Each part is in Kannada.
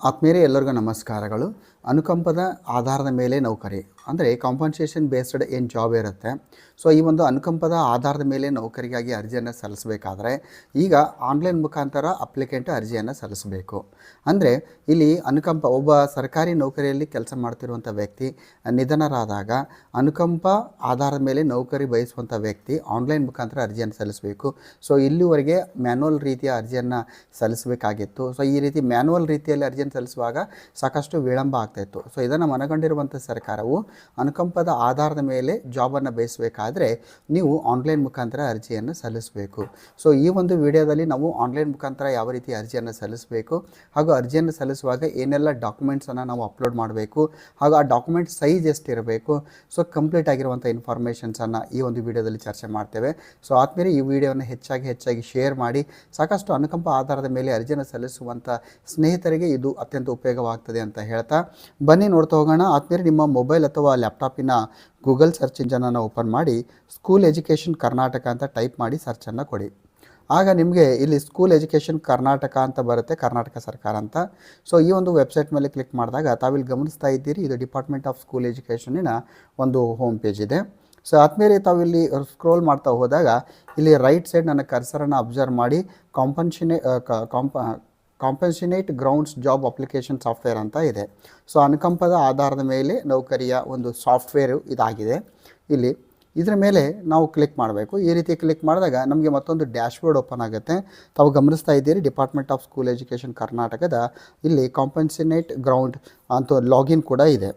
ಆತ್ಮೀಯರೇ ಎಲ್ಲರಿಗೂ ನಮಸ್ಕಾರಗಳು ಅನುಕಂಪದ ಆಧಾರದ ಮೇಲೆ ನೌಕರಿ. ಅಂದರೆ ಕಾಂಪನ್ಸೇಷನ್ ಬೇಸ್ಡ್ ಏನು ಜಾಬ್ ಇರುತ್ತೆ. ಸೊ ಈ ಒಂದು ಅನುಕಂಪದ ಆಧಾರದ ಮೇಲೆ ನೌಕರಿಗಾಗಿ ಅರ್ಜಿಯನ್ನು ಸಲ್ಲಿಸಬೇಕಾದ್ರೆ ಈಗ ಆನ್ಲೈನ್ ಮುಖಾಂತರ ಅಪ್ಲಿಕೆಂಟ್ ಅರ್ಜಿಯನ್ನು ಸಲ್ಲಿಸಬೇಕು. ಅಂದರೆ ಇಲ್ಲಿ ಅನುಕಂಪ, ಒಬ್ಬ ಸರ್ಕಾರಿ ನೌಕರಿಯಲ್ಲಿ ಕೆಲಸ ಮಾಡ್ತಿರುವಂಥ ವ್ಯಕ್ತಿ ನಿಧನರಾದಾಗ ಅನುಕಂಪ ಆಧಾರದ ಮೇಲೆ ನೌಕರಿ ಬಯಸುವಂಥ ವ್ಯಕ್ತಿ ಆನ್ಲೈನ್ ಮುಖಾಂತರ ಅರ್ಜಿಯನ್ನು ಸಲ್ಲಿಸಬೇಕು. ಸೊ ಇಲ್ಲಿವರೆಗೆ ಮ್ಯಾನುವಲ್ ರೀತಿಯ ಅರ್ಜಿಯನ್ನು ಸಲ್ಲಿಸಬೇಕಾಗಿತ್ತು. ಸೊ ಈ ರೀತಿ ಮ್ಯಾನುವಲ್ ರೀತಿಯಲ್ಲಿ ಅರ್ಜಿಯನ್ನು ಸಲ್ಲಿಸುವಾಗ ಸಾಕಷ್ಟು ವಿಳಂಬ ಆಗ್ತಾಯಿತ್ತು ಸೊ ಇದನ್ನು ಮನಗಂಡಿರುವಂಥ ಸರ್ಕಾರವು ಅನುಕಂಪದ ಆಧಾರದ ಮೇಲೆ ಜಾಬನ್ನು ಬಯಸಬೇಕಾದ್ರೆ ನೀವು ಆನ್ಲೈನ್ ಮುಖಾಂತರ ಅರ್ಜಿಯನ್ನು ಸಲ್ಲಿಸಬೇಕು. ಸೊ ಈ ಒಂದು ವಿಡಿಯೋದಲ್ಲಿ ನಾವು ಆನ್ಲೈನ್ ಮುಖಾಂತರ ಯಾವ ರೀತಿ ಅರ್ಜಿಯನ್ನು ಸಲ್ಲಿಸಬೇಕು, ಹಾಗೂ ಅರ್ಜಿಯನ್ನು ಸಲ್ಲಿಸುವಾಗ ಏನೆಲ್ಲ ಡಾಕ್ಯುಮೆಂಟ್ಸನ್ನು ನಾವು ಅಪ್ಲೋಡ್ ಮಾಡಬೇಕು, ಹಾಗೂ ಆ ಡಾಕ್ಯುಮೆಂಟ್ ಸೈಜ್ ಎಷ್ಟಿರಬೇಕು ಸೊ ಕಂಪ್ಲೀಟ್ ಆಗಿರುವಂಥ ಇನ್ಫಾರ್ಮೇಷನ್ಸನ್ನು ಈ ಒಂದು ವಿಡಿಯೋದಲ್ಲಿ ಚರ್ಚೆ ಮಾಡ್ತೇವೆ. ಸೊ ಆದಮೇಲೆ ಈ ವಿಡಿಯೋವನ್ನು ಹೆಚ್ಚಾಗಿ ಹೆಚ್ಚಾಗಿ ಶೇರ್ ಮಾಡಿ, ಸಾಕಷ್ಟು ಅನುಕಂಪ ಆಧಾರದ ಮೇಲೆ ಅರ್ಜಿಯನ್ನು ಸಲ್ಲಿಸುವಂಥ ಸ್ನೇಹಿತರಿಗೆ ಇದು ಅತ್ಯಂತ ಉಪಯೋಗವಾಗ್ತದೆ ಅಂತ ಹೇಳ್ತಾ ಬನ್ನಿ ನೋಡ್ತಾ ಹೋಗೋಣ. ಆದ್ಮೇಲೆ ನಿಮ್ಮ ಮೊಬೈಲ್ ಅಥವಾ ಲ್ಯಾಪ್ಟಾಪಿನ ಗೂಗಲ್ ಸರ್ಚ್ ಇಂಜನನ್ನು ಓಪನ್ ಮಾಡಿ ಸ್ಕೂಲ್ ಎಜುಕೇಷನ್ ಕರ್ನಾಟಕ ಅಂತ ಟೈಪ್ ಮಾಡಿ ಸರ್ಚನ್ನು ಕೊಡಿ. ಆಗ ನಿಮಗೆ ಇಲ್ಲಿ ಸ್ಕೂಲ್ ಎಜುಕೇಷನ್ ಕರ್ನಾಟಕ ಅಂತ ಬರುತ್ತೆ, ಕರ್ನಾಟಕ ಸರ್ಕಾರ ಅಂತ. ಸೊ ಈ ಒಂದು ವೆಬ್ಸೈಟ್ ಮೇಲೆ ಕ್ಲಿಕ್ ಮಾಡಿದಾಗ ತಾವಿಲ್ಲಿ ಗಮನಿಸ್ತಾ ಇದ್ದೀರಿ, ಇದು ಡಿಪಾರ್ಟ್ಮೆಂಟ್ ಆಫ್ ಸ್ಕೂಲ್ ಎಜುಕೇಷನಿನ ಒಂದು ಹೋಮ್ ಪೇಜ್ ಇದೆ. ಸೊ ಆದಮೇಲೆ ತಾವಿಲ್ಲಿ ಸ್ಕ್ರೋಲ್ ಮಾಡ್ತಾ ಹೋದಾಗ ಇಲ್ಲಿ ರೈಟ್ ಸೈಡ್ ನನ್ನ ಕರ್ಸರನ್ನು ಅಬ್ಸರ್ವ್ ಮಾಡಿ ಕಾಂಪನ್ಷನೇ ಕಾಂಪ compassionate grounds job application software ಅಂತ ಇದೆ. ಸೊ ಅನುಕಂಪದ ಆಧಾರದ ಮೇಲೆ ನೌಕರಿಯ ಒಂದು ಸಾಫ್ಟ್ವೇರು ಇದಾಗಿದೆ. ಇಲ್ಲಿ ಇದರ ಮೇಲೆ ನಾವು ಕ್ಲಿಕ್ ಮಾಡಬೇಕು. ಈ ರೀತಿ ಕ್ಲಿಕ್ ಮಾಡಿದಾಗ ನಮಗೆ ಮತ್ತೊಂದು ಡ್ಯಾಶ್ಬೋರ್ಡ್ ಓಪನ್ ಆಗುತ್ತೆ. ತಾವು ಗಮನಿಸ್ತಾ ಇದ್ದೀರಿ ಡಿಪಾರ್ಟ್ಮೆಂಟ್ ಆಫ್ ಸ್ಕೂಲ್ ಎಜುಕೇಷನ್ ಕರ್ನಾಟಕದ ಇಲ್ಲಿ ಕಾಂಪನ್ಸಿನೇಟ್ ಗ್ರೌಂಡ್ ಅಂತ ಲಾಗಿನ್ ಕೂಡ ಇದೆ.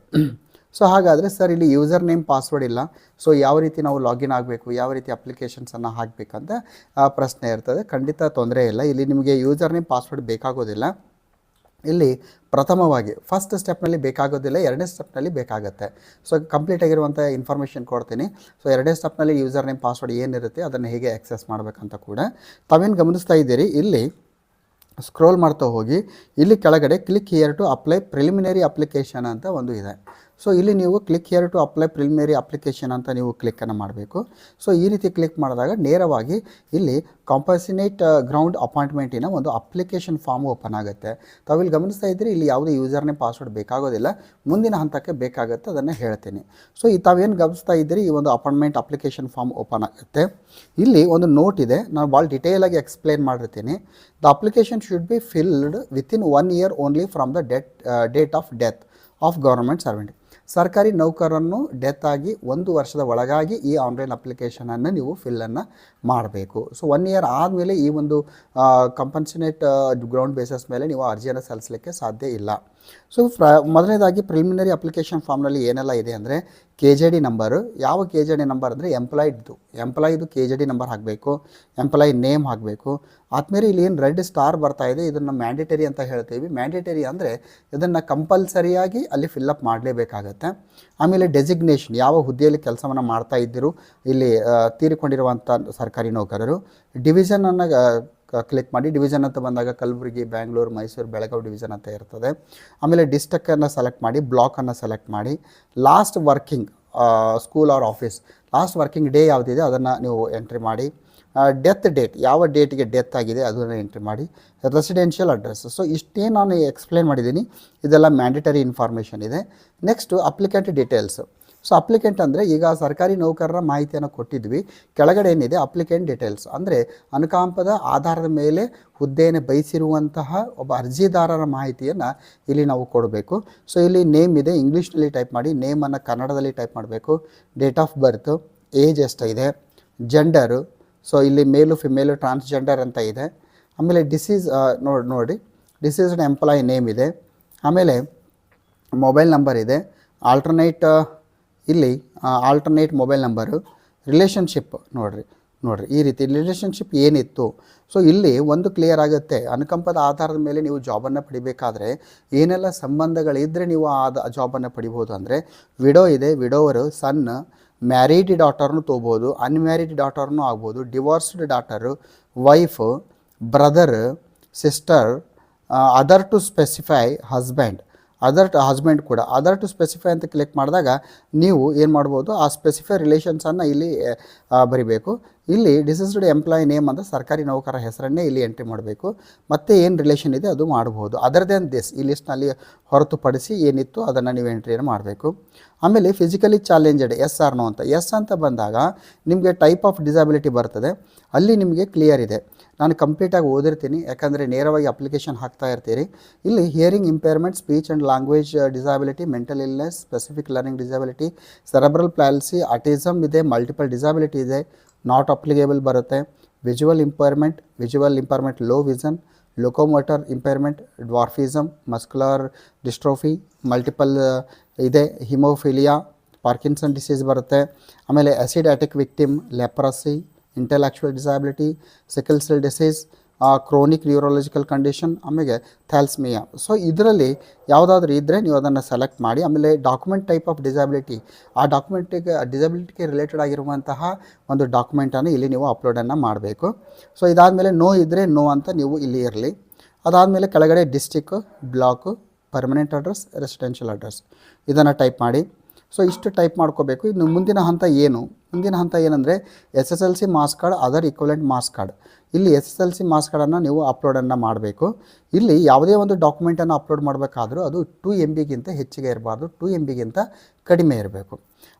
ಸೊ ಹಾಗಾದರೆ ಸರ್ ಇಲ್ಲಿ ಯೂಸರ್ ನೇಮ್ ಪಾಸ್ವರ್ಡ್ ಇಲ್ಲ. ಸೊ ಯಾವ ರೀತಿ ನಾವು ಲಾಗಿನ್ ಆಗಬೇಕು, ಯಾವ ರೀತಿ ಅಪ್ಲಿಕೇಶನ್ಸನ್ನು ಹಾಕಬೇಕಂತ ಪ್ರಶ್ನೆ ಇರ್ತದೆ. ಖಂಡಿತ ತೊಂದರೆ ಇಲ್ಲ. ಇಲ್ಲಿ ನಿಮಗೆ ಯೂಸರ್ ನೇಮ್ ಪಾಸ್ವರ್ಡ್ ಬೇಕಾಗೋದಿಲ್ಲ. ಇಲ್ಲಿ ಪ್ರಥಮವಾಗಿ ಫಸ್ಟ್ ಸ್ಟೆಪ್ನಲ್ಲಿ ಬೇಕಾಗೋದಿಲ್ಲ, ಎರಡನೇ ಸ್ಟೆಪ್ನಲ್ಲಿ ಬೇಕಾಗುತ್ತೆ. ಸೊ ಕಂಪ್ಲೀಟ್ ಆಗಿರುವಂಥ ಇನ್ಫಾರ್ಮೇಷನ್ ಕೊಡ್ತೀನಿ. ಸೊ ಎರಡನೇ ಸ್ಟೆಪ್ನಲ್ಲಿ ಯೂಸರ್ ನೇಮ್ ಪಾಸ್ವರ್ಡ್ ಏನಿರುತ್ತೆ, ಅದನ್ನು ಹೇಗೆ ಆಕ್ಸೆಸ್ ಮಾಡಬೇಕಂತ ಕೂಡ ತಾವೇನು ಗಮನಿಸ್ತಾ ಇದ್ದೀರಿ? ಇಲ್ಲಿ ಸ್ಕ್ರೋಲ್ ಮಾಡ್ತಾ ಹೋಗಿ, ಇಲ್ಲಿ ಕೆಳಗಡೆ click here to apply preliminary application ಅಂತ ಒಂದು ಇದೆ. ಸೊ ಇಲ್ಲಿ ನೀವು click here to apply preliminary application ಅಂತ ನೀವು ಕ್ಲಿಕ್ಕನ್ನು ಮಾಡಬೇಕು. ಸೊ ಈ ರೀತಿ ಕ್ಲಿಕ್ ಮಾಡಿದಾಗ ನೇರವಾಗಿ ಇಲ್ಲಿ ಕಾಂಪಸಿನೇಟ್ ಗ್ರೌಂಡ್ ಅಪಾಯಿಂಟ್ಮೆಂಟಿನ ಒಂದು ಅಪ್ಲಿಕೇಶನ್ ಫಾರ್ಮ್ ಓಪನ್ ಆಗುತ್ತೆ. ತಾವಿಲ್ಲಿ ಗಮನಿಸ್ತಾ ಇದ್ದರೆ, ಇಲ್ಲಿ ಯಾವುದೇ ಯೂಸರ್ನೇ ಪಾಸ್ವರ್ಡ್ ಬೇಕಾಗೋದಿಲ್ಲ. ಮುಂದಿನ ಹಂತಕ್ಕೆ ಬೇಕಾಗುತ್ತೆ ಅದನ್ನು ಹೇಳ್ತೀನಿ. ಸೊ ಈ ತಾವೇನು ಗಮನಿಸ್ತಾ ಇದ್ದೀರಿ, ಈ ಒಂದು ಅಪಾಯಿಂಟ್ಮೆಂಟ್ ಅಪ್ಲಿಕೇಶನ್ ಫಾರ್ಮ್ ಓಪನ್ ಆಗುತ್ತೆ. ಇಲ್ಲಿ ಒಂದು ನೋಟ್ ಇದೆ, ನಾನು ಭಾಳ ಡಿಟೇಲಾಗಿ ಎಕ್ಸ್ಪ್ಲೇನ್ ಮಾಡಿರ್ತೀನಿ. The application should be filled within one year only from the debt date of death of government servant ಸರ್ಕಾರಿ ನೌಕರನ್ನು ಡೆತ್ ಆಗಿ ಒಂದು ವರ್ಷದ ಒಳಗಾಗಿ ಈ ಆನ್ಲೈನ್ ಅಪ್ಲಿಕೇಶನನ್ನು ನೀವು ಫಿಲ್ಲನ್ನು ಮಾಡಬೇಕು. ಸೊ, ಒನ್ ಇಯರ್ ಆದಮೇಲೆ ಈ ಒಂದು ಕಂಪನ್ಸನೇಟ್ ಗ್ರೌಂಡ್ ಬೇಸಸ್ ಮೇಲೆ ನೀವು ಅರ್ಜಿಯನ್ನು ಸಲ್ಲಿಸಲಿಕ್ಕೆ ಸಾಧ್ಯ ಇಲ್ಲ. ಸೊ ಫ್ರ, ಮೊದಲನೇದಾಗಿ ಪ್ರಿಲಿಮಿನರಿ ಅಪ್ಲಿಕೇಶನ್ ಫಾರ್ಮ್ನಲ್ಲಿ ಏನೆಲ್ಲ ಇದೆ ಅಂದರೆ ಕೆ ಜೆ ಡಿ ನಂಬರು ಯಾವ ಕೆ ಜೆ ಡಿ ನಂಬರ್ ಅಂದರೆ ಎಂಪ್ಲಾಯ್ಡ್ದು ಎಂಪ್ಲಾಯ್ದು ಕೆ ಜೆ ಡಿ ನಂಬರ್ ಹಾಕಬೇಕು ಎಂಪ್ಲಾಯ್ ನೇಮ್ ಹಾಕಬೇಕು. ಆದಮೇಲೆ ಇಲ್ಲಿ ಏನು ರೆಡ್ ಸ್ಟಾರ್ ಬರ್ತಾ ಇದೆ, ಇದನ್ನು ಮ್ಯಾಂಡೇಟರಿ ಅಂತ ಹೇಳ್ತೀವಿ. ಮ್ಯಾಂಡೇಟರಿ ಅಂದರೆ ಇದನ್ನು ಕಂಪಲ್ಸರಿಯಾಗಿ ಅಲ್ಲಿ ಫಿಲ್ಲಪ್ ಮಾಡಲೇಬೇಕಾಗತ್ತೆ. ಆಮೇಲೆ ಡೆಸಿಗ್ನೇಷನ್ ಯಾವ ಹುದ್ದೆಯಲ್ಲಿ ಕೆಲಸವನ್ನು ಮಾಡ್ತಾ ಇದ್ದರು, ಇಲ್ಲಿ ತೀರಿಕೊಂಡಿರುವಂಥ ಸರ್ಕಾರಿ ನೌಕರರು. ಡಿವಿಷನನ್ನು ಕ್ಲಿಕ್ ಮಾಡಿ ಡಿವಿಷನ್ ಅಂತ ಬಂದಾಗ ಕಲಬುರಗಿ, ಬ್ಯಾಂಗ್ಳೂರು, ಮೈಸೂರು, ಬೆಳಗಾವಿ ಡಿವಿಷನ್ ಅಂತ ಇರ್ತದೆ. ಆಮೇಲೆ ಡಿಸ್ಟ್ರಿಕ್ಕನ್ನು ಸೆಲೆಕ್ಟ್ ಮಾಡಿ ಬ್ಲಾಕನ್ನು ಸೆಲೆಕ್ಟ್ ಮಾಡಿ last working school or office last working day ಯಾವುದಿದೆ ಅದನ್ನು ನೀವು ಎಂಟ್ರಿ ಮಾಡಿ ಡೆತ್ ಡೇಟ್ ಯಾವ ಡೇಟಿಗೆ ಡೆತ್ ಆಗಿದೆ ಅದನ್ನು ಎಂಟ್ರಿ ಮಾಡಿ ರೆಸಿಡೆನ್ಷಿಯಲ್ ಅಡ್ರೆಸ್ ಸೊ ಇಷ್ಟೇ ನಾನು ಎಕ್ಸ್ಪ್ಲೇನ್ ಮಾಡಿದ್ದೀನಿ. ಇದೆಲ್ಲ ಮ್ಯಾಂಡೇಟರಿ ಇನ್ಫಾರ್ಮೇಷನ್ ಇದೆ. Next applicant details so applicant ಅಂದರೆ ಈಗ ಸರ್ಕಾರಿ ನೌಕರರ ಮಾಹಿತಿಯನ್ನು ಕೊಟ್ಟಿದ್ವಿ. ಕೆಳಗಡೆ ಏನಿದೆ? ಅಪ್ಲಿಕೆಂಟ್ ಡೀಟೇಲ್ಸ್ ಅಂದರೆ ಅನುಕಂಪದ ಆಧಾರದ ಮೇಲೆ ಹುದ್ದೆಯನ್ನು ಬಯಸಿರುವಂತಹ ಒಬ್ಬ ಅರ್ಜಿದಾರರ ಮಾಹಿತಿಯನ್ನು ಇಲ್ಲಿ ನಾವು ಕೊಡಬೇಕು. ಸೊ ಇಲ್ಲಿ ನೇಮ್ ಇದೆ. ಇಂಗ್ಲೀಷ್ನಲ್ಲಿ ಟೈಪ್ ಮಾಡಿ ನೇಮನ್ನು ಕನ್ನಡದಲ್ಲಿ ಟೈಪ್ ಮಾಡಬೇಕು. ಡೇಟ್ ಆಫ್ ಬರ್ತ್ ಏಜ್ ಎಷ್ಟಿದೆ? ಜೆಂಡರು ಸೊ ಇಲ್ಲಿ ಮೇಲು ಫಿಮೇಲು ಟ್ರಾನ್ಸ್ಜೆಂಡರ್ ಅಂತ ಇದೆ. ಆಮೇಲೆ ಡಿಸೀಸ್ ನೋಡಿ ನೋಡಿ. ಡಿಸೀಸ್ಡ್ ಎಂಪ್ಲಾಯ್ ನೇಮ್ ಇದೆ. ಆಮೇಲೆ ಮೊಬೈಲ್ ನಂಬರ್ ಇದೆ. ಆಲ್ಟರ್ನೇಟ್ ಇಲ್ಲಿ ಆಲ್ಟರ್ನೇಟ್ ಮೊಬೈಲ್ ನಂಬರು ರಿಲೇಷನ್ಶಿಪ್ ನೋಡಿರಿ ನೋಡಿರಿ, ಈ ರೀತಿ ರಿಲೇಷನ್ಶಿಪ್ ಏನಿತ್ತು? ಸೊ ಇಲ್ಲಿ ಒಂದು ಕ್ಲಿಯರ್ ಆಗುತ್ತೆ. ಅನುಕಂಪದ ಆಧಾರದ ಮೇಲೆ ನೀವು ಜಾಬನ್ನು ಪಡಿಬೇಕಾದ್ರೆ, ಏನೆಲ್ಲ ಸಂಬಂಧಗಳಿದ್ದರೆ ನೀವು ಆ ಜಾಬನ್ನು ಪಡಿಬೋದು ಅಂದರೆ ವಿಡೋ ಇದೆ ವಿಡೋವರು ಸನ್ ಮ್ಯಾರಿಡ್ ಡಾಟರ್ನು ತೊಗೋಬೋದು ಅನ್ಮ್ಯಾರಿಡ್ ಡಾಟರ್ನು ಆಗ್ಬೋದು divorced daughter wife brother sister other to specify husband other husband ಕೂಡ ಅದರ್ ಟು ಸ್ಪೆಸಿಫೈ ಅಂತ ಕ್ಲಿಕ್ ಮಾಡಿದಾಗ ನೀವು ಏನು ಮಾಡ್ಬೋದು? ಆ ಸ್ಪೆಸಿಫೈ ರಿಲೇಷನ್ಸನ್ನು ಇಲ್ಲಿ ಬರಿಬೇಕು. ಇಲ್ಲಿ ಡಿಸಿಸ್ಡ್ ಎಂಪ್ಲಾಯ್ ನೇಮ್ ಅಂತ ಸರ್ಕಾರಿ ನೌಕರ ಹೆಸರನ್ನೇ ಇಲ್ಲಿ ಎಂಟ್ರಿ ಮಾಡಬೇಕು. ಮತ್ತು ಏನು ರಿಲೇಷನ್ ಇದೆ ಅದು ಮಾಡ್ಬೋದು. ಅದರ್ ದೆನ್ ದಿಸ್ ಈ ಲಿಸ್ಟ್ನಲ್ಲಿ ಹೊರತುಪಡಿಸಿ ಏನಿತ್ತು ಅದನ್ನು ನೀವು ಎಂಟ್ರಿಯನ್ನು ಮಾಡಬೇಕು. ಆಮೇಲೆ physically challenged yes or no ಅಂತ. ಎಸ್ ಅಂತ ಬಂದಾಗ ನಿಮಗೆ ಟೈಪ್ ಆಫ್ ಡಿಸಬಿಲಿಟಿ ಬರ್ತದೆ. ಅಲ್ಲಿ ನಿಮಗೆ ಕ್ಲಿಯರ್ ಇದೆ. ನಾನು ಕಂಪ್ಲೀಟಾಗಿ ಓದಿರ್ತೀನಿ. ಯಾಕಂದರೆ ನೇರವಾಗಿ ಅಪ್ಲಿಕೇಶನ್ ಹಾಕ್ತಾ ಇರ್ತೀರಿ. ಇಲ್ಲಿ hearing impairment speech and language disability mental illness specific learning disability cerebral palsy autism ಇದೆ ಮಲ್ಟಿಪಲ್ ಡಿಸಾಬಿಲಿಟಿ ಇದೆ ನಾಟ್ ಅಪ್ಲಿಕೇಬಲ್ ಬರುತ್ತೆ. Visual impairment visual impairment low vision locomotor impairment dwarfism muscular dystrophy multiple ಇದೆ ಹಿಮೋಫಿಲಿಯಾ ಪಾರ್ಕಿನ್ಸನ್ ಡಿಸೀಸ್ ಬರುತ್ತೆ. ಆಮೇಲೆ acid attack victim leprosy intellectual disability sickle cell disease chronic neurological condition ಆಮೇಲೆ ಥ್ಯಾಲ್ಸ್ಮಿಯಾ ಸೊ ಇದರಲ್ಲಿ ಯಾವುದಾದ್ರೂ ಇದ್ದರೆ ನೀವು ಅದನ್ನು ಸೆಲೆಕ್ಟ್ ಮಾಡಿ, ಆಮೇಲೆ ಡಾಕ್ಯುಮೆಂಟ್ ಟೈಪ್ ಆಫ್ ಡಿಸಬಿಲಿಟಿ ಆ ಡಾಕ್ಯುಮೆಂಟಿಗೆ ಡಿಸಬಿಲಿಟಿಗೆ ರಿಲೇಟೆಡ್ ಆಗಿರುವಂತಹ ಒಂದು ಡಾಕ್ಯುಮೆಂಟನ್ನು ಇಲ್ಲಿ ನೀವು ಅಪ್ಲೋಡನ್ನು ಮಾಡಬೇಕು. ಸೊ ಇದಾದಮೇಲೆ ನೋ ಇದ್ದರೆ ನೋ ಅಂತ ನೀವು ಇಲ್ಲಿ ಇರಲಿ. ಅದಾದಮೇಲೆ ಕೆಳಗಡೆ district block permanent address residential address ಇದನ್ನು ಟೈಪ್ ಮಾಡಿ. ಸೊ ಇಷ್ಟು ಟೈಪ್ ಮಾಡ್ಕೋಬೇಕು. ಇನ್ನು ಮುಂದಿನ ಹಂತ ಏನು? ಮುಂದಿನ ಹಂತ ಏನಂದರೆ S S L C marks card, other equivalent marks card. ಇಲ್ಲಿ S S L C marks ಕಾರ್ಡನ್ನು ನೀವು ಅಪ್ಲೋಡನ್ನು ಮಾಡಬೇಕು. ಇಲ್ಲಿ ಯಾವುದೇ ಒಂದು ಡಾಕ್ಯುಮೆಂಟನ್ನು ಅಪ್ಲೋಡ್ ಮಾಡಬೇಕಾದ್ರೂ ಅದು ಟು ಎಂ ಬಿಗಿಂತ ಹೆಚ್ಚಿಗೆ ಇರಬಾರ್ದು, ಟು ಎಂ ಬಿಗಿಂತ ಕಡಿಮೆ ಇರಬೇಕು.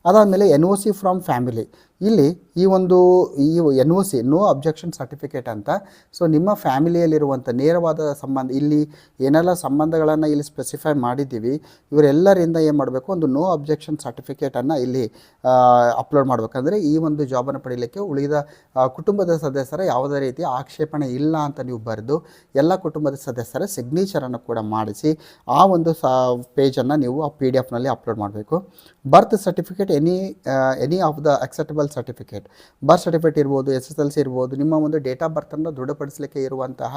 ಅದಾದಮೇಲೆ N O C from family. ಇಲ್ಲಿ ಈ ಒಂದು ಈ N O C, no objection certificate ಅಂತ. ಸೊ ನಿಮ್ಮ ಫ್ಯಾಮಿಲಿಯಲ್ಲಿರುವಂಥ ನೇರವಾದ ಸಂಬಂಧ, ಇಲ್ಲಿ ಏನೆಲ್ಲ ಸಂಬಂಧಗಳನ್ನು ಇಲ್ಲಿ ಸ್ಪೆಸಿಫೈ ಮಾಡಿದ್ದೀವಿ, ಇವರೆಲ್ಲರಿಂದ ಏನು ಮಾಡಬೇಕು, ಒಂದು ನೋ ಅಬ್ಜೆಕ್ಷನ್ ಸರ್ಟಿಫಿಕೇಟನ್ನು ಇಲ್ಲಿ ಅಪ್ಲೋಡ್ ಮಾಡಬೇಕಂದ್ರೆ ಈ ಒಂದು ಜಾಬನ್ನು ಪಡೀಲಿಕ್ಕೆ ಉಳಿದ ಕುಟುಂಬದ ಸದಸ್ಯರ ಯಾವುದೇ ರೀತಿಯ ಆಕ್ಷೇಪಣೆ ಇಲ್ಲ ಅಂತ ನೀವು ಬರೆದು ಎಲ್ಲ ಕುಟುಂಬದ ಸದಸ್ಯರ ಸಿಗ್ನೇಚರನ್ನು ಕೂಡ ಮಾಡಿಸಿ ಆ ಒಂದು ಸ ಪೇಜನ್ನು ನೀವು ಆ ಪಿ ಡಿ ಎಫ್ನಲ್ಲಿ ಅಪ್ಲೋಡ್ ಮಾಡಬೇಕು birth certificate any any of the acceptable certificate birth certificate ಇರ್ಬೋದು ಎಸ್ ಎಸ್ ಎಲ್ ಸಿ ಇರ್ಬೋದು, ನಿಮ್ಮ ಒಂದು ಡೇಟ್ ಆಫ್ ಬರ್ತನ್ನು ದೃಢಪಡಿಸಲಿಕ್ಕೆ ಇರುವಂತಹ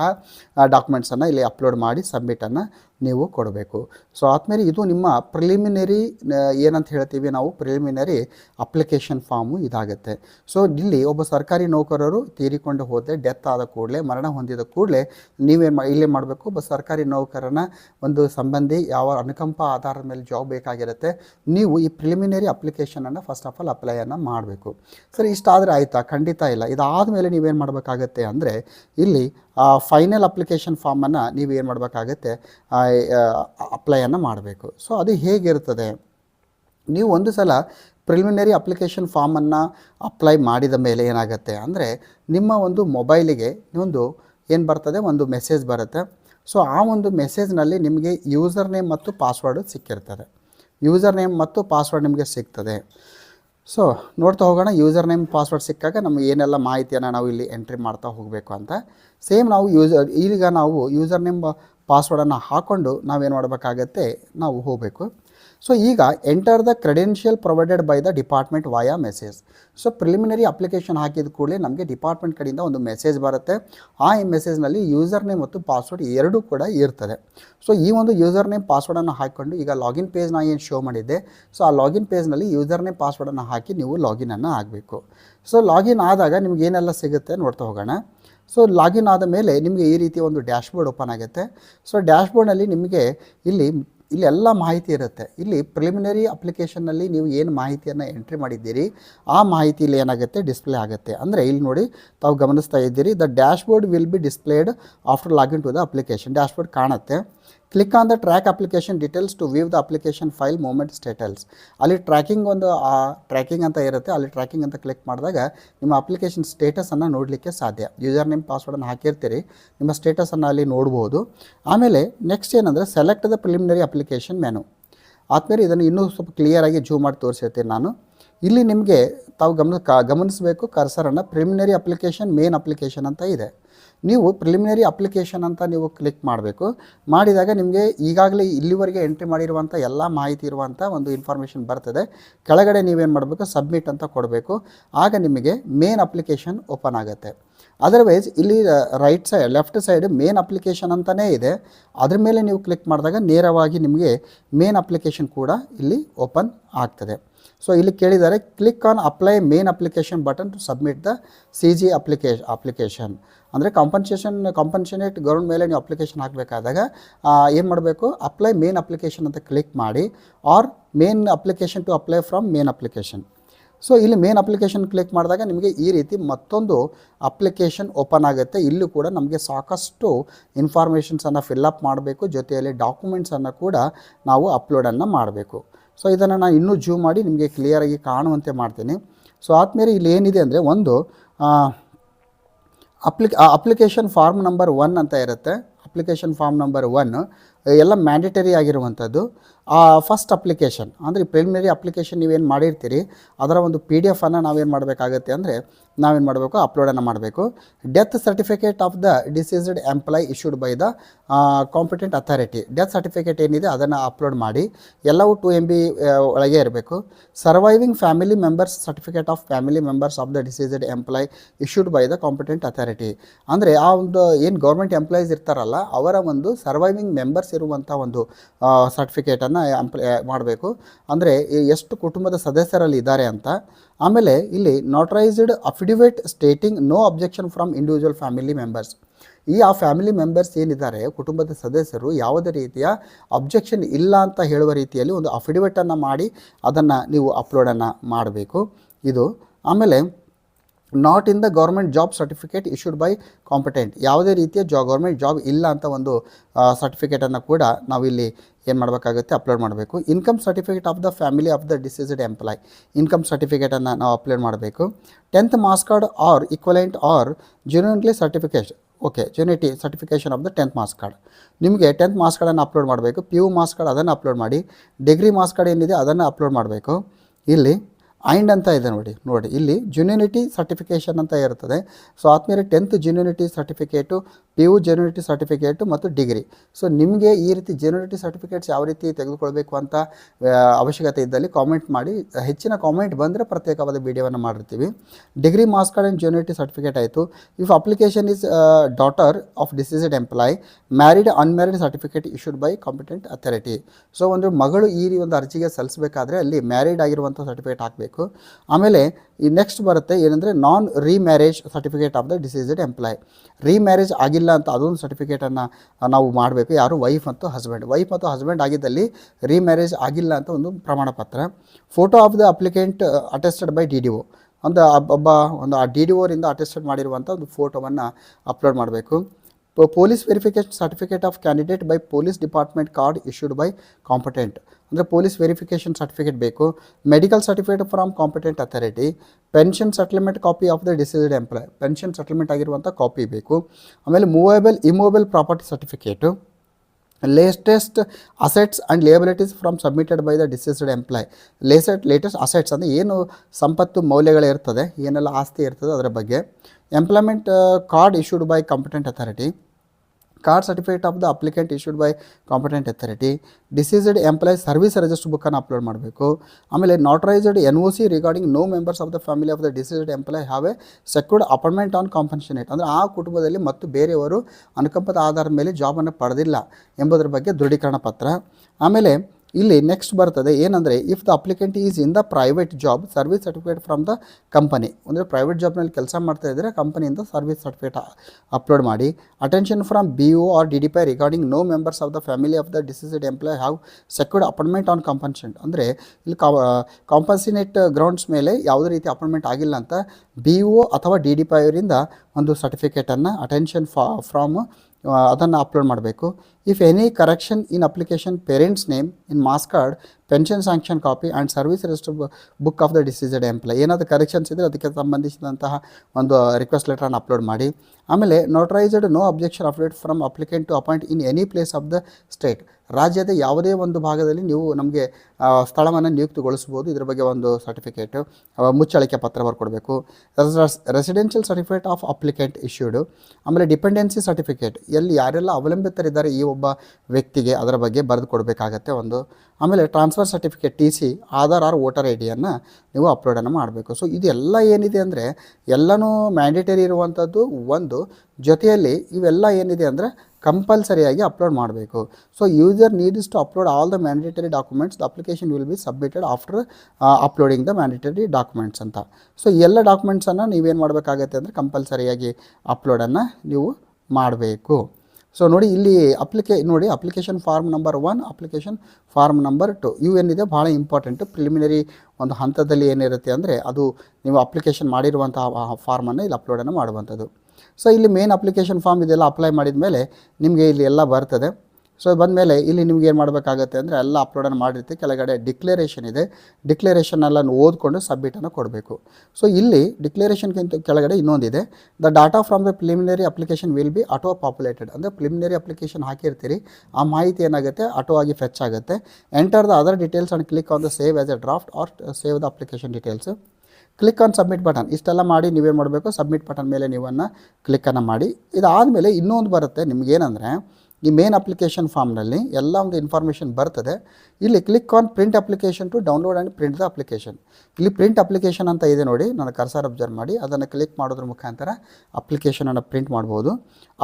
ಡಾಕ್ಯುಮೆಂಟ್ಸನ್ನು ಇಲ್ಲಿ ಅಪ್ಲೋಡ್ ಮಾಡಿ ಸಬ್ಮಿಟನ್ನು ನೀವು ಕೊಡಬೇಕು. ಸೊ ಆದಮೇಲೆ ಇದು ನಿಮ್ಮ ಪ್ರಿಲಿಮಿನರಿ ಏನಂತ ಹೇಳ್ತೀವಿ ನಾವು? ಪ್ರಿಲಿಮಿನರಿ ಅಪ್ಲಿಕೇಶನ್ ಫಾರ್ಮು ಇದಾಗುತ್ತೆ. ಸೊ ಇಲ್ಲಿ ಒಬ್ಬ ಸರ್ಕಾರಿ ನೌಕರರು ತೀರಿಕೊಂಡು ಹೋದರೆ ಡೆತ್ ಆದ ಕೂಡಲೇ, ಮರಣ ಹೊಂದಿದ ಕೂಡಲೇ ನೀವೇನು ಇಲ್ಲೇ ಮಾಡಬೇಕು? ಒಬ್ಬ ಸರ್ಕಾರಿ ನೌಕರನ ಒಂದು ಸಂಬಂಧಿ ಯಾವ ಅನುಕಂಪ ಆಧಾರದ ಮೇಲೆ ಜಾಬ್ ಬೇಕಾಗಿರುತ್ತೆ, ನೀವು ಈ ಪ್ರಿಲಿಮಿನರಿ ಅಪ್ಲಿಕೇಶನನ್ನು ಫಸ್ಟ್ ಆಫ್ ಆಲ್ ಅಪ್ಲೈಯನ್ನು ಮಾಡಬೇಕು. ಸರಿ, ಇಷ್ಟಾದರೆ ಆಯಿತಾ? ಖಂಡಿತ ಇಲ್ಲ. ಇದಾದ ಮೇಲೆ ನೀವೇನು ಮಾಡಬೇಕಾಗತ್ತೆ ಅಂದರೆ, ಇಲ್ಲಿ ಫೈನಲ್ ಅಪ್ಲಿಕೇಶನ್ ಫಾರ್ಮನ್ನು ನೀವು ಏನು ಮಾಡಬೇಕಾಗತ್ತೆ ಅಪ್ಲೈಯನ್ನು ಮಾಡಬೇಕು. ಸೊ ಅದು ಹೇಗಿರ್ತದೆ? ನೀವು ಒಂದು ಸಲ ಪ್ರಿಲಿಮಿನರಿ ಅಪ್ಲಿಕೇಶನ್ ಫಾರ್ಮನ್ನು ಅಪ್ಲೈ ಮಾಡಿದ ಮೇಲೆ ಏನಾಗುತ್ತೆ ಅಂದರೆ, ನಿಮ್ಮ ಒಂದು ಮೊಬೈಲಿಗೆ ಒಂದು ಏನು ಬರ್ತದೆ, ಒಂದು ಮೆಸೇಜ್ ಬರುತ್ತೆ. ಸೊ ಆ ಒಂದು ಮೆಸೇಜ್ನಲ್ಲಿ ನಿಮಗೆ ಯೂಸರ್ ನೇಮ್ ಮತ್ತು ಪಾಸ್ವರ್ಡು ಸಿಕ್ಕಿರ್ತದೆ. ಯೂಸರ್ ನೇಮ್ ಮತ್ತು ಪಾಸ್ವರ್ಡ್ ನಿಮಗೆ ಸಿಗ್ತದೆ. ಸೊ ನೋಡ್ತಾ ಹೋಗೋಣ ಯೂಸರ್ ನೇಮ್ ಪಾಸ್ವರ್ಡ್ ಸಿಕ್ಕಾಗ ನಮಗೆ ಏನೆಲ್ಲ ಮಾಹಿತಿಯನ್ನು ನಾವು ಇಲ್ಲಿ ಎಂಟ್ರಿ ಮಾಡ್ತಾ ಹೋಗಬೇಕು ಅಂತ. ಸೇಮ್ ನಾವು ಯೂಸರ್ ಈಗ ನಾವು ಯೂಸರ್ ನೇಮ್ ಪಾಸ್ವರ್ಡನ್ನು ಹಾಕ್ಕೊಂಡು ನಾವೇನು ಮಾಡಬೇಕಾಗತ್ತೆ, ನಾವು ಹೋಗಬೇಕು. ಸೊ ಈಗ enter the credential provided by the department via message so preliminary application ಹಾಕಿದ ಕೂಡಲೇ ನಮಗೆ ಡಿಪಾರ್ಟ್ಮೆಂಟ್ ಕಡೆಯಿಂದ ಒಂದು ಮೆಸೇಜ್ ಬರುತ್ತೆ. ಆ ಮೆಸೇಜ್ನಲ್ಲಿ ಯೂಸರ್ ನೇಮ್ ಮತ್ತು ಪಾಸ್ವರ್ಡ್ ಎರಡೂ ಕೂಡ ಇರ್ತದೆ. ಸೊ ಈ ಒಂದು ಯೂಸರ್ ನೇಮ್ ಪಾಸ್ವರ್ಡನ್ನು ಹಾಕಿಕೊಂಡು ಈಗ ಲಾಗಿನ್ ಪೇಜ್ನ ಏನು ಶೋ ಮಾಡಿದ್ದೆ? ಸೊ ಆ ಲಾಗಿನ್ ಪೇಜ್ನಲ್ಲಿ ಯೂಸರ್ ನೇಮ್ ಪಾಸ್ವರ್ಡನ್ನು ಹಾಕಿ ನೀವು ಲಾಗಿನನ್ನು ಆಗಬೇಕು. ಸೊ ಲಾಗಿನ್ ಆದಾಗ ನಿಮ್ಗೆ ಏನೆಲ್ಲ ಸಿಗುತ್ತೆ ನೋಡ್ತಾ ಹೋಗೋಣ. ಸೊ ಲಾಗಿನ್ ಆದ ಮೇಲೆ ನಿಮಗೆ ಈ ರೀತಿ ಒಂದು ಡ್ಯಾಶ್ಬೋರ್ಡ್ ಓಪನ್ ಆಗುತ್ತೆ. ಸೊ ಡ್ಯಾಶ್ಬೋರ್ಡ್ನಲ್ಲಿ ನಿಮಗೆ ಇಲ್ಲಿ ಇಲ್ಲಿ ಎಲ್ಲ ಮಾಹಿತಿ ಇರುತ್ತೆ. ಇಲ್ಲಿ ಪ್ರಿಲಿಮಿನರಿ ಅಪ್ಲಿಕೇಶನ್ನಲ್ಲಿ ನೀವು ಏನು ಮಾಹಿತಿಯನ್ನು ಎಂಟ್ರಿ ಮಾಡಿದ್ದೀರಿ, ಆ ಮಾಹಿತಿ ಇಲ್ಲಿ ಏನಾಗುತ್ತೆ ಡಿಸ್ಪ್ಲೇ ಆಗುತ್ತೆ. ಅಂದರೆ ಇಲ್ಲಿ ನೋಡಿ, ತಾವು ಗಮನಿಸ್ತಾ ಇದ್ದೀರಿ the dashboard will be displayed after login to the application dashboard ಕಾಣುತ್ತೆ. Click on the track application details to view the application file movement status ಅಲ್ಲಿ ಟ್ರ್ಯಾಕಿಂಗ್ ಒಂದು, ಆ ಟ್ರ್ಯಾಕಿಂಗ್ ಅಂತ ಇರುತ್ತೆ. ಅಲ್ಲಿ ಟ್ರ್ಯಾಕಿಂಗ್ ಅಂತ ಕ್ಲಿಕ್ ಮಾಡಿದಾಗ ನಿಮ್ಮ ಅಪ್ಲಿಕೇಶನ್ ಸ್ಟೇಟಸನ್ನು ನೋಡಲಿಕ್ಕೆ ಸಾಧ್ಯ. ಯೂಸರ್ ನೇಮ್ ಪಾಸ್ವರ್ಡನ್ನು ಹಾಕಿರ್ತೀರಿ. ನಿಮ್ಮ ಸ್ಟೇಟಸನ್ನು ಅಲ್ಲಿ ನೋಡ್ಬೋದು. ಆಮೇಲೆ ನೆಕ್ಸ್ಟ್ ಏನಂದರೆ select the preliminary application menu ಆದಮೇಲೆ ಇದನ್ನು ಇನ್ನೂ ಸ್ವಲ್ಪ ಕ್ಲಿಯರಾಗಿ ಜೂ ಮಾಡಿ ತೋರಿಸಿರ್ತೀನಿ ನಾನು. ಇಲ್ಲಿ ನಿಮಗೆ ತಾವು ಗಮನ, ಗಮನಿಸಬೇಕು ಕರ್ಸರನ್ನು ಪ್ರಿಲಿಮಿನರಿ ಅಪ್ಲಿಕೇಶನ್ ಮೇನ್ ಅಪ್ಲಿಕೇಶನ್ ಅಂತ ಇದೆ. ನೀವು ಪ್ರಿಲಿಮಿನರಿ ಅಪ್ಲಿಕೇಶನ್ ಅಂತ ನೀವು ಕ್ಲಿಕ್ ಮಾಡಬೇಕು. ಮಾಡಿದಾಗ ನಿಮಗೆ ಈಗಾಗಲೇ ಇಲ್ಲಿವರೆಗೆ ಎಂಟ್ರಿ ಮಾಡಿರುವಂಥ ಎಲ್ಲ ಮಾಹಿತಿ ಇರುವಂಥ ಒಂದು ಇನ್ಫಾರ್ಮೇಷನ್ ಬರ್ತದೆ. ಕೆಳಗಡೆ ನೀವೇನು ಮಾಡಬೇಕು? ಸಬ್ಮಿಟ್ ಅಂತ ಕೊಡಬೇಕು. ಆಗ ನಿಮಗೆ ಮೇನ್ ಅಪ್ಲಿಕೇಶನ್ ಓಪನ್ ಆಗುತ್ತೆ. ಅದರ್ವೈಸ್ ಇಲ್ಲಿ right side left side main application ಅಂತಲೇ ಇದೆ. ಅದ್ರ ಮೇಲೆ ನೀವು ಕ್ಲಿಕ್ ಮಾಡಿದಾಗ ನೇರವಾಗಿ ನಿಮಗೆ ಮೇನ್ ಅಪ್ಲಿಕೇಶನ್ ಕೂಡ ಇಲ್ಲಿ ಓಪನ್ ಆಗ್ತದೆ. ಸೊ ಇಲ್ಲಿ ಕೇಳಿದ್ದಾರೆ click on apply main application button to submit the C G application application ಅಂದರೆ ಕಾಂಪನ್ಸೇಷನ್ ಕಾಂಪನ್ಸೇನೇಟ್ ಗೌರ್ಮೆಂಟ್ ಮೇಲೆ ನೀವು ಅಪ್ಲಿಕೇಶನ್ ಹಾಕಬೇಕಾದಾಗ ಏನು ಮಾಡಬೇಕು? ಅಪ್ಲೈ ಮೇನ್ ಅಪ್ಲಿಕೇಶನ್ ಅಂತ ಕ್ಲಿಕ್ ಮಾಡಿ or main application to apply from main application so ಇಲ್ಲಿ ಮೇನ್ ಅಪ್ಲಿಕೇಶನ್ ಕ್ಲಿಕ್ ಮಾಡಿದಾಗ ನಿಮಗೆ ಈ ರೀತಿ ಮತ್ತೊಂದು ಅಪ್ಲಿಕೇಶನ್ ಓಪನ್ ಆಗುತ್ತೆ. ಇಲ್ಲೂ ಕೂಡ ನಮಗೆ ಸಾಕಷ್ಟು ಇನ್ಫಾರ್ಮೇಷನ್ಸನ್ನು ಫಿಲ್ಲಪ್ ಮಾಡಬೇಕು. ಜೊತೆಯಲ್ಲಿ ಡಾಕ್ಯುಮೆಂಟ್ಸನ್ನು ಕೂಡ ನಾವು ಅಪ್ಲೋಡನ್ನು ಮಾಡಬೇಕು. ಸೊ ಇದನ್ನು ನಾನು ಇನ್ನೂ ಜೂಮ್ ಮಾಡಿ ನಿಮಗೆ ಕ್ಲಿಯರಾಗಿ ಕಾಣುವಂತೆ ಮಾಡ್ತೀನಿ. ಸೊ ಆದಮೇಲೆ ಇಲ್ಲಿ ಏನಿದೆ ಅಂದರೆ ಒಂದು ಅಪ್ಲಿಕ್ ಅಪ್ಲಿಕೇಶನ್ ಫಾರ್ಮ್ ನಂಬರ್ ಒನ್ ಅಂತ ಇರುತ್ತೆ. ಅಪ್ಲಿಕೇಶನ್ ಫಾರ್ಮ್ ನಂಬರ್ ಒನ್ ಎಲ್ಲ ಮ್ಯಾಂಡೇಟರಿ ಆಗಿರುವಂಥದ್ದು ಫಸ್ಟ್ ಅಪ್ಲಿಕೇಶನ್ ಅಂದರೆ ಪ್ರಿಲಿಮಿನರಿ ಅಪ್ಲಿಕೇಶನ್ ನೀವೇನು ಮಾಡಿರ್ತೀರಿ, ಅದರ ಒಂದು ಪಿ ಡಿ ಎಫನ್ನು ನಾವೇನು ಮಾಡಬೇಕಾಗತ್ತೆ ಅಂದರೆ, ನಾವೇನು ಮಾಡಬೇಕು ಅಪ್ಲೋಡನ್ನು ಮಾಡಬೇಕು. Death certificate of the deceased employee issued by the competent authority death certificate ಏನಿದೆ, ಅದನ್ನು ಅಪ್ಲೋಡ್ ಮಾಡಿ, ಎಲ್ಲವೂ ಟು ಎಂ ಬಿ ಒಳಗೆ ಇರಬೇಕು. Surviving family members certificate of family members of the deceased employee issued by the competent authority ಅಂದರೆ ಆ ಒಂದು, ಏನು ಗೌರ್ಮೆಂಟ್ ಎಂಪ್ಲಾಯೀಸ್ ಇರ್ತಾರಲ್ಲ, ಅವರ ಒಂದು ಸರ್ವೈವಿಂಗ್ ಮೆಂಬರ್ಸ್ ಇರುವಂಥ ಒಂದು ಸರ್ಟಿಫಿಕೇಟನ್ನು ಎಂಪ್ಲ ಮಾಡಬೇಕು. ಅಂದರೆ ಎಷ್ಟು ಕುಟುಂಬದ ಸದಸ್ಯರಲ್ಲಿ ಇದ್ದಾರೆ ಅಂತ. ಆಮೇಲೆ ಇಲ್ಲಿ notarised affidavit stating no objection from individual family members ಈ ಆ ಫ್ಯಾಮಿಲಿ ಮೆಂಬರ್ಸ್ ಏನಿದ್ದಾರೆ, ಕುಟುಂಬದ ಸದಸ್ಯರು ಯಾವುದೇ ರೀತಿಯ ಅಬ್ಜೆಕ್ಷನ್ ಇಲ್ಲ ಅಂತ ಹೇಳುವ ರೀತಿಯಲ್ಲಿ ಒಂದು ಅಫಿಡಿವೇಟನ್ನು ಮಾಡಿ, ಅದನ್ನು ನೀವು ಅಪ್ಲೋಡನ್ನು ಮಾಡಬೇಕು. ಇದು, ಆಮೇಲೆ not in the government job certificate issued by competent ಯಾವುದೇ ರೀತಿಯ ಜಾ ಗೌರ್ಮೆಂಟ್ ಜಾಬ್ ಇಲ್ಲ ಅಂತ ಒಂದು ಸರ್ಟಿಫಿಕೇಟನ್ನು ಕೂಡ ನಾವಿಲ್ಲಿ ಏನು ಮಾಡಬೇಕಾಗುತ್ತೆ ಅಪ್ಲೋಡ್ ಮಾಡಬೇಕು. Income certificate of the family of the deceased employee income ಸರ್ಟಿಫಿಕೇಟನ್ನು ನಾವು ಅಪ್ಲೋಡ್ ಮಾಡಬೇಕು. Tenth marks card or equivalent or genuinely certificate okay genuinity certification of the tenth marks card ನಿಮಗೆ ಟೆಂತ್ ಮಾರ್ಕ್ಸ್ ಕಾರ್ಡನ್ನು ಅಪ್ಲೋಡ್ ಮಾಡಬೇಕು. ಪಿ ಯು ಮಾರ್ಕ್ಸ್ ಕಾರ್ಡ್ ಅದನ್ನು ಅಪ್ಲೋಡ್ ಮಾಡಿ. ಡಿಗ್ರಿ ಮಾರ್ಕ್ಸ್ ಕಾರ್ಡ್ ಏನಿದೆ ಅದನ್ನು ಅಪ್ಲೋಡ್ ಮಾಡಬೇಕು. ಇಲ್ಲಿ ಐಂಡ್ ಅಂತ ಇದೆ ನೋಡಿ ನೋಡಿ. ಇಲ್ಲಿ ಜುನಿನಿಟಿ ಸರ್ಟಿಫಿಕೇಷನ್ ಅಂತ ಇರ್ತದೆ ಸೊ ಆದಮೇಲೆ tenth genuinity certificate P U genuinity certificate ಮತ್ತು ಡಿಗ್ರಿ ಸೊ ನಿಮಗೆ ಈ ರೀತಿ ಜೆನ್ಯೂನಿಟಿ ಸರ್ಟಿಫಿಕೇಟ್ಸ್ ಯಾವ ರೀತಿ ತೆಗೆದುಕೊಳ್ಬೇಕು ಅಂತ ಅವಶ್ಯಕತೆ ಇದ್ದಲ್ಲಿ ಕಾಮೆಂಟ್ ಮಾಡಿ. ಹೆಚ್ಚಿನ ಕಾಮೆಂಟ್ ಬಂದರೆ ಪ್ರತ್ಯೇಕವಾದ ವಿಡಿಯೋವನ್ನು ಮಾಡಿರ್ತೀವಿ. Degree marks card and genuinity certificate ಆಯಿತು if application is daughter of deceased employee married unmarried certificate issued by competent authority so ಒಂದು ಮಗಳು ಈ ಒಂದು ಅರ್ಜಿಗೆ ಸಲ್ಲಿಸಬೇಕಾದ್ರೆ ಅಲ್ಲಿ ಮ್ಯಾರಿಡ್ ಆಗಿರುವಂಥ ಸರ್ಟಿಫಿಕೇಟ್ ಹಾಕಬೇಕು. ಆಮೇಲೆ ಈ ನೆಕ್ಸ್ಟ್ ಬರುತ್ತೆ ಏನಂದರೆ non remarriage certificate of the deceased employ remarriage ಆಗಿಲ್ಲ ಅಂತ ಅದೊಂದು ಸರ್ಟಿಫಿಕೇಟನ್ನು ನಾವು ಮಾಡಬೇಕು. ಯಾರು ವೈಫ್ ಮತ್ತು ಹಸ್ಬೆಂಡ್ ವೈಫ್ ಮತ್ತು ಹಸ್ಬೆಂಡ್ ಆಗಿದ್ದಲ್ಲಿ ರೀಮ್ಯಾರೇಜ್ ಆಗಿಲ್ಲ ಅಂತ ಒಂದು ಪ್ರಮಾಣ ಪತ್ರ. Photo of the applicant attested by D D O ಒಂದು ಒಬ್ಬ, ಒಂದು ಆ ಡಿ ಡಿ ಓರಿಂದ ಅಟೆಸ್ಟೆಡ್ ಮಾಡಿರುವಂಥ ಒಂದು ಫೋಟೋವನ್ನು ಅಪ್ಲೋಡ್ ಮಾಡಬೇಕು. Police verification certificate of candidate by police department card issued by competent ಅಂದರೆ ಪೊಲೀಸ್ ವೆರಿಫಿಕೇಷನ್ ಸರ್ಟಿಫಿಕೇಟ್ ಬೇಕು. Medical certificate from competent authority pension settlement copy of the deceased employee pension settlement ಆಗಿರುವಂಥ ಕಾಪಿ ಬೇಕು. ಆಮೇಲೆ movable immovable property certificate latest assets and liabilities from submitted by the deceased employee ಲೇಸೆಟ್ latest assets ಅಂದರೆ ಏನು ಸಂಪತ್ತು ಮೌಲ್ಯಗಳಿರ್ತದೆ ಏನೆಲ್ಲ ಆಸ್ತಿ ಇರ್ತದೆ ಅದರ ಬಗ್ಗೆ. Employment card issued by competent authority card certificate of the applicant issued by competent authority deceased employee service register ಬುಕ್ಕನ್ನು ಅಪ್ಲೋಡ್ ಮಾಡಬೇಕು. ಆಮೇಲೆ notarised N O C regarding no members of the family of the deceased employee have a secured appointment on compassionate ಅಂದರೆ ಆ ಕುಟುಂಬದಲ್ಲಿ ಮತ್ತು ಬೇರೆಯವರು ಅನುಕಂಪದ ಆಧಾರದ ಮೇಲೆ ಜಾಬನ್ನು ಪಡೆದಿಲ್ಲ ಎಂಬುದರ ಬಗ್ಗೆ ದೃಢೀಕರಣ ಪತ್ರ. ಆಮೇಲೆ ಇಲ್ಲಿ ನೆಕ್ಸ್ಟ್ ಬರ್ತದೆ, ಏನಂದರೆ if the applicant is in the private job service certificate from the company ಅಂದರೆ ಪ್ರೈವೇಟ್ ಜಾಬ್ನಲ್ಲಿ ಕೆಲಸ ಮಾಡ್ತಾ ಇದ್ದರೆ ಕಂಪನಿಯಿಂದ ಸರ್ವಿಸ್ ಸರ್ಟಿಫಿಕೇಟ್ ಅಪ್ಲೋಡ್ ಮಾಡಿ. Attention from B U R D D P I regarding no members of the family of the deceased employee have secured appointment on compassionate ಅಂದರೆ ಇಲ್ಲಿ ಕಾಂಪನ್ಸಿನೇಟ್ ಗ್ರೌಂಡ್ಸ್ ಮೇಲೆ ಯಾವುದೇ ರೀತಿ ಅಪಾಯಿಂಟ್ಮೆಂಟ್ ಆಗಿಲ್ಲ ಅಂತ ಬಿ ಯು ಅಥವಾ ಡಿ ಡಿ ಪೈ ಒಂದು ಸರ್ಟಿಫಿಕೇಟನ್ನು ಅಟೆನ್ಷನ್ ಫ್ರಾಮ್ ಅದನ್ನು ಅಪ್ಲೋಡ್ ಮಾಡಬೇಕು. If any correction in application parents name in marks card pension sanction copy and service register book of the deceased employee ಏನಾದರೂ ಕರೆಕ್ಷನ್ಸ್ ಇದ್ದರೆ ಅದಕ್ಕೆ ಸಂಬಂಧಿಸಿದಂತಹ ಒಂದು ರಿಕ್ವೆಸ್ಟ್ ಲೆಟರನ್ನು ಅಪ್ಲೋಡ್ ಮಾಡಿ. ಆಮೇಲೆ notarised no objection update from applicant to appoint in any place of the state ರಾಜ್ಯದ ಯಾವುದೇ ಒಂದು ಭಾಗದಲ್ಲಿ ನೀವು ನಮಗೆ ಸ್ಥಳವನ್ನು ನಿಯುಕ್ತಿಗೊಳಿಸ್ಬೋದು ಇದ್ರ ಬಗ್ಗೆ ಒಂದು ಸರ್ಟಿಫಿಕೇಟು ಮುಚ್ಚಳಿಕೆ ಪತ್ರ ಬರ್ಕೊಡ್ಬೇಕು. Residential certificate of applicant issued ಆಮೇಲೆ ಡಿಪೆಂಡೆನ್ಸಿ ಸರ್ಟಿಫಿಕೇಟ್ ಎಲ್ಲಿ ಯಾರೆಲ್ಲ ಅವಲಂಬಿತರಿದ್ದಾರೆ, ಈ ಒಬ್ಬ ವ್ಯಕ್ತಿಗೆ ಅದರ ಬಗ್ಗೆ ಬರೆದು ಕೊಡಬೇಕಾಗತ್ತೆ ಒಂದು. ಆಮೇಲೆ transfer certificate T C Aadhaar or voter I ಡಿಯನ್ನು ನೀವು ಅಪ್ಲೋಡನ್ನು ಮಾಡಬೇಕು. ಸೊ ಇದೆಲ್ಲ ಏನಿದೆ ಅಂದರೆ ಎಲ್ಲನೂ ಮ್ಯಾಂಡೇಟರಿ ಇರುವಂಥದ್ದು ಒಂದು, ಜೊತೆಯಲ್ಲಿ ಇವೆಲ್ಲ ಏನಿದೆ ಅಂದರೆ ಕಂಪಲ್ಸರಿಯಾಗಿ ಅಪ್ಲೋಡ್ ಮಾಡಬೇಕು. So user needs to upload all the mandatory documents the application will be submitted after uploading the mandatory documents ಅಂತ. ಸೊ ಎಲ್ಲ ಡಾಕ್ಯುಮೆಂಟ್ಸನ್ನು ನೀವೇನು ಮಾಡಬೇಕಾಗತ್ತೆ ಅಂದರೆ ಕಂಪಲ್ಸರಿಯಾಗಿ ಅಪ್ಲೋಡನ್ನು ನೀವು ಮಾಡಬೇಕು. ಸೊ ನೋಡಿ ಇಲ್ಲಿ ಅಪ್ಲಿಕೇ ನೋಡಿ application form number one application form number two ಇವು ಏನಿದೆ ಭಾಳ ಇಂಪಾರ್ಟೆಂಟು ಪ್ರಿಲಿಮಿನರಿ ಒಂದು ಹಂತದಲ್ಲಿ ಏನಿರುತ್ತೆ ಅಂದರೆ ಅದು ನೀವು ಅಪ್ಲಿಕೇಶನ್ ಮಾಡಿರುವಂತಹ ಫಾರ್ಮನ್ನು ಇಲ್ಲಿ ಅಪ್ಲೋಡನ್ನು ಮಾಡುವಂಥದ್ದು. ಸೊ ಇಲ್ಲಿ ಮೇನ್ ಅಪ್ಲಿಕೇಶನ್ ಫಾರ್ಮ್ ಇದೆಲ್ಲ ಅಪ್ಲೈ ಮಾಡಿದ ಮೇಲೆ ನಿಮಗೆ ಇಲ್ಲಿ ಎಲ್ಲ ಬರ್ತದೆ. ಸೊ ಬಂದಮೇಲೆ ಇಲ್ಲಿ ನಿಮ್ಗೆ ಏನು ಮಾಡಬೇಕಾಗತ್ತೆ ಅಂದರೆ ಎಲ್ಲ ಅಪ್ಲೋಡನ್ನು ಮಾಡಿರ್ತೀವಿ. ಕೆಳಗಡೆ ಡಿಕ್ಲರೇಷನ್ ಇದೆ. ಡಿಕ್ಲರೇಷನ್ ಎಲ್ಲ ಓದ್ಕೊಂಡು ಸಬ್ಮಿಟನ್ನು ಕೊಡಬೇಕು. ಸೊ ಇಲ್ಲಿ ಡಿಕ್ಲರೇಷನ್ಗಿಂತ ಕೆಳಗಡೆ ಇನ್ನೊಂದಿದೆ. The data from the preliminary application will be auto populated ಅಂದರೆ ಪ್ರಿಲಿಮಿನರಿ ಅಪ್ಲಿಕೇಶನ್ ಹಾಕಿರ್ತೀರಿ. ಆ ಮಾಹಿತಿ ಏನಾಗುತ್ತೆ? ಆಟೋ ಆಗಿ ಫೆಚ್ ಆಗುತ್ತೆ. Enter the other details and click on the save as a draft or save the application details click on submit button ಇಷ್ಟೆಲ್ಲ ಮಾಡಿ ನೀವೇನು ಮಾಡಬೇಕು? ಸಬ್ಮಿಟ್ ಬಟನ್ ಮೇಲೆ ನೀವನ್ನು ಕ್ಲಿಕ್ಕನ್ನು ಮಾಡಿ. ಇದಾದಮೇಲೆ ಇನ್ನೊಂದು ಬರುತ್ತೆ. ನಿಮಗೇನಂದರೆ ಈ ಮೇನ್ ಅಪ್ಲಿಕೇಶನ್ ಫಾರ್ಮ್ನಲ್ಲಿ ಎಲ್ಲ ಒಂದು ಇನ್ಫಾರ್ಮೇಷನ್ ಬರ್ತದೆ. ಇಲ್ಲಿ click on print application to download and print the application ಇಲ್ಲಿ ಪ್ರಿಂಟ್ ಅಪ್ಲಿಕೇಶನ್ ಅಂತ ಇದೆ ನೋಡಿ ನಾನು ಕರ್ಸರ್ ಅಬ್ಸರ್ವ್ ಮಾಡಿ. ಅದನ್ನು ಕ್ಲಿಕ್ ಮಾಡೋದ್ರ ಮುಖಾಂತರ ಅಪ್ಲಿಕೇಶನನ್ನು ಪ್ರಿಂಟ್ ಮಾಡ್ಬೋದು.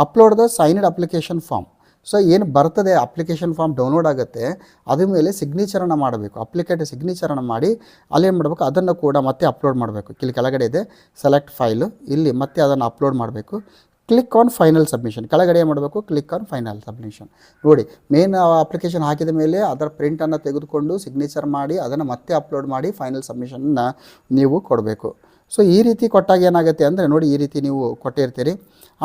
Upload the signed application form so ಏನು ಬರ್ತದೆ ಅಪ್ಲಿಕೇಶನ್ ಫಾರ್ಮ್ ಡೌನ್ಲೋಡ್ ಆಗುತ್ತೆ, ಅದ್ರ ಮೇಲೆ ಸಿಗ್ನೇಚರನ್ನು ಮಾಡಬೇಕು. ಅಪ್ಲಿಕೇಟ್ ಸಿಗ್ನೇಚರನ್ನು ಮಾಡಿ ಅಲ್ಲೇನು ಮಾಡಬೇಕು, ಅದನ್ನು ಕೂಡ ಮತ್ತೆ ಅಪ್ಲೋಡ್ ಮಾಡಬೇಕು. ಇಲ್ಲಿ ಕೆಳಗಡೆ ಇದೆ ಸೆಲೆಕ್ಟ್ ಫೈಲು ಇಲ್ಲಿ ಮತ್ತೆ ಅದನ್ನು ಅಪ್ಲೋಡ್ ಮಾಡಬೇಕು. ಕ್ಲಿಕ್ ಆನ್ ಫೈನಲ್ ಸಬ್ಮಿಷನ್ ಕೆಳಗಡೆ ಮಾಡಬೇಕು? ಕ್ಲಿಕ್ ಆನ್ ಫೈನಲ್ ಸಬ್ಮಿಷನ್ ನೋಡಿ ಮೇನ್ ಅಪ್ಲಿಕೇಶನ್ ಹಾಕಿದ ಮೇಲೆ ಅದರ ಪ್ರಿಂಟನ್ನು ತೆಗೆದುಕೊಂಡು ಸಿಗ್ನೇಚರ್ ಮಾಡಿ, ಅದನ್ನು ಮತ್ತೆ ಅಪ್ಲೋಡ್ ಮಾಡಿ ಫೈನಲ್ ಸಬ್ಮಿಷನ್ನ ನೀವು ಕೊಡಬೇಕು. ಸೊ ಈ ರೀತಿ ಕೊಟ್ಟಾಗ ಏನಾಗುತ್ತೆ ಅಂದರೆ, ನೋಡಿ, ಈ ರೀತಿ ನೀವು ಕೊಟ್ಟಿರ್ತೀರಿ.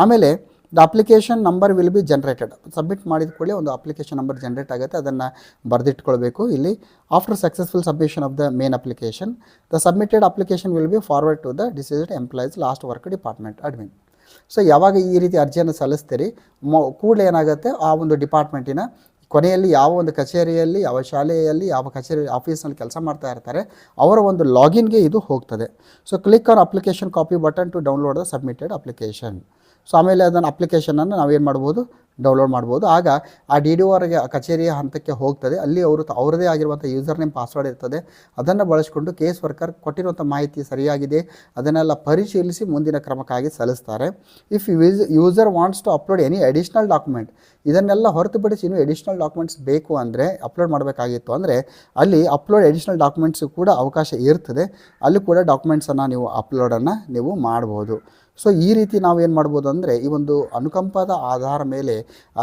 ಆಮೇಲೆ the application number will be generated submit ಮಾಡಿದ ಕೂಡಲೇ ಒಂದು ಅಪ್ಲಿಕೇಶನ್ ನಂಬರ್ ಜನ್ರೇಟ್ ಆಗುತ್ತೆ. ಅದನ್ನು ಬರೆದಿಟ್ಕೊಳ್ಬೇಕು. ಇಲ್ಲಿ after successful submission of the main application the submitted application will be forward to the deceased employees last work department admin so ಯಾವಾಗ ಈ ರೀತಿ ಅರ್ಜಿಯನ್ನು ಸಲ್ಲಿಸ್ತೀರಿ, ಮೊ, ಕೂಡಲೇ ಏನಾಗುತ್ತೆ? ಆ ಒಂದು ಡಿಪಾರ್ಟ್ಮೆಂಟಿನ ಕೊನೆಯಲ್ಲಿ ಯಾವ ಒಂದು ಕಚೇರಿಯಲ್ಲಿ, ಯಾವ ಶಾಲೆಯಲ್ಲಿ, ಯಾವ ಕಚೇರಿ ಆಫೀಸ್ನಲ್ಲಿ ಕೆಲಸ ಮಾಡ್ತಾ ಇರ್ತಾರೆ, ಅವರ ಒಂದು ಲಾಗಿನ್ಗೆ ಇದು ಹೋಗ್ತದೆ. So click on application copy button to download the submitted application so ಆಮೇಲೆ ಅದನ್ನು ಅಪ್ಲಿಕೇಶನನ್ನು ನಾವೇನು ಮಾಡ್ಬೋದು? ಡೌನ್ಲೋಡ್ ಮಾಡ್ಬೋದು. ಆಗ ಆ ಡಿ ಡಿ ಓರ್ಗೆ ಕಚೇರಿಯ ಹಂತಕ್ಕೆ ಹೋಗ್ತದೆ. ಅಲ್ಲಿ ಅವರು ಅವರದೇ ಆಗಿರುವಂಥ ಯೂಸರ್ ನೇಮ್ ಪಾಸ್ವರ್ಡ್ ಇರ್ತದೆ. ಅದನ್ನು ಬಳಸಿಕೊಂಡು ಕೇಸ್ ವರ್ಕರ್ ಕೊಟ್ಟಿರುವಂಥ ಮಾಹಿತಿ ಸರಿಯಾಗಿದೆ. ಅದನ್ನೆಲ್ಲ ಪರಿಶೀಲಿಸಿ ಮುಂದಿನ ಕ್ರಮಕ್ಕಾಗಿ ಸಲ್ಲಿಸ್ತಾರೆ. If use user wants to upload any additional document ಇದನ್ನೆಲ್ಲ ಹೊರತುಪಡಿಸಿ ಇನ್ನೂ ಎಡಿಷ್ನಲ್ ಡಾಕ್ಯುಮೆಂಟ್ಸ್ ಬೇಕು ಅಂದರೆ ಅಪ್ಲೋಡ್ ಮಾಡಬೇಕಾಗಿತ್ತು ಅಂದರೆ, ಅಲ್ಲಿ ಅಪ್ಲೋಡ್ ಎಡಿಷ್ನಲ್ ಡಾಕ್ಯುಮೆಂಟ್ಸ್ ಕೂಡ ಅವಕಾಶ ಇರ್ತದೆ. ಅಲ್ಲಿ ಕೂಡ ಡಾಕ್ಯುಮೆಂಟ್ಸನ್ನು ನೀವು ಅಪ್ಲೋಡನ್ನು ನೀವು ಮಾಡ್ಬೋದು. ಸೊ ಈ ರೀತಿ ನಾವು ಏನು ಮಾಡ್ಬೋದು ಅಂದರೆ, ಈ ಒಂದು ಅನುಕಂಪದ ಆಧಾರ ಮೇಲೆ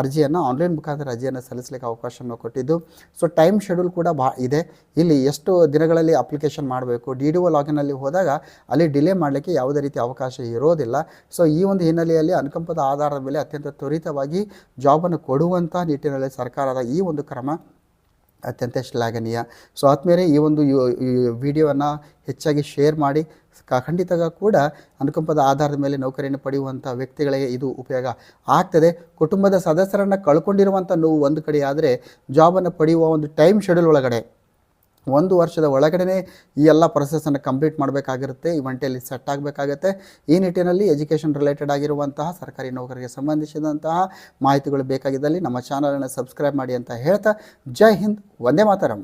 ಅರ್ಜಿಯನ್ನು ಆನ್ಲೈನ್ ಮುಖಾಂತರ ಅರ್ಜಿಯನ್ನು ಸಲ್ಲಿಸಲಿಕ್ಕೆ ಅವಕಾಶವನ್ನು ಕೊಟ್ಟಿದ್ದು. ಸೊ ಟೈಮ್ ಶೆಡ್ಯೂಲ್ ಕೂಡ ಬಾ ಇದೆ. ಇಲ್ಲಿ ಎಷ್ಟು ದಿನಗಳಲ್ಲಿ ಅಪ್ಲಿಕೇಶನ್ ಮಾಡಬೇಕು ಡಿ ಡಿ ಒ ಲಾಗಿನಲ್ಲಿ ಹೋದಾಗ ಅಲ್ಲಿ ಡಿಲೇ ಮಾಡಲಿಕ್ಕೆ ಯಾವುದೇ ರೀತಿ ಅವಕಾಶ ಇರೋದಿಲ್ಲ. ಸೊ ಈ ಒಂದು ಹಿನ್ನೆಲೆಯಲ್ಲಿ ಅನುಕಂಪದ ಆಧಾರದ ಮೇಲೆ ಅತ್ಯಂತ ತ್ವರಿತವಾಗಿ ಜಾಬನ್ನು ಕೊಡುವಂಥ ನಿಟ್ಟಿನಲ್ಲಿ ಸರ್ಕಾರದ ಈ ಒಂದು ಕ್ರಮ ಅತ್ಯಂತ ಶ್ಲಾಘನೀಯ. ಸೊ ಆದಮೇಲೆ ಈ ಒಂದು ವಿಡಿಯೋವನ್ನು ಹೆಚ್ಚಾಗಿ ಶೇರ್ ಮಾಡಿ. ಖಂಡಿತ ಕೂಡ ಅನುಕಂಪದ ಆಧಾರದ ಮೇಲೆ ನೌಕರಿಯನ್ನು ಪಡೆಯುವಂಥ ವ್ಯಕ್ತಿಗಳಿಗೆ ಇದು ಉಪಯೋಗ ಆಗ್ತದೆ. ಕುಟುಂಬದ ಸದಸ್ಯರನ್ನು ಕಳ್ಕೊಂಡಿರುವಂಥ ನೋವು ಒಂದು ಕಡೆ ಆದರೆ ಜಾಬನ್ನು ಪಡೆಯುವ ಒಂದು ಟೈಮ್ ಶೆಡ್ಯೂಲ್ ಒಳಗಡೆ, ಒಂದು ವರ್ಷದ ಒಳಗಡೆ ಈ ಎಲ್ಲ ಪ್ರೊಸೆಸನ್ನು ಕಂಪ್ಲೀಟ್ ಮಾಡಬೇಕಾಗಿರುತ್ತೆ, ಈ ಒಂಟೆಯಲ್ಲಿ ಸೆಟ್ ಆಗಬೇಕಾಗತ್ತೆ. ಈ ನಿಟ್ಟಿನಲ್ಲಿ ಎಜುಕೇಷನ್ ರಿಲೇಟೆಡ್ ಆಗಿರುವಂತಹ ಸರ್ಕಾರಿ ನೌಕರಿಗೆ ಸಂಬಂಧಿಸಿದಂತಹ ಮಾಹಿತಿಗಳು ಬೇಕಾಗಿದ್ದಲ್ಲಿ ನಮ್ಮ ಚಾನಲನ್ನು ಸಬ್ಸ್ಕ್ರೈಬ್ ಮಾಡಿ ಅಂತ ಹೇಳ್ತಾ, ಜೈ ಹಿಂದ್, ವಂದೇ ಮಾತರಂ.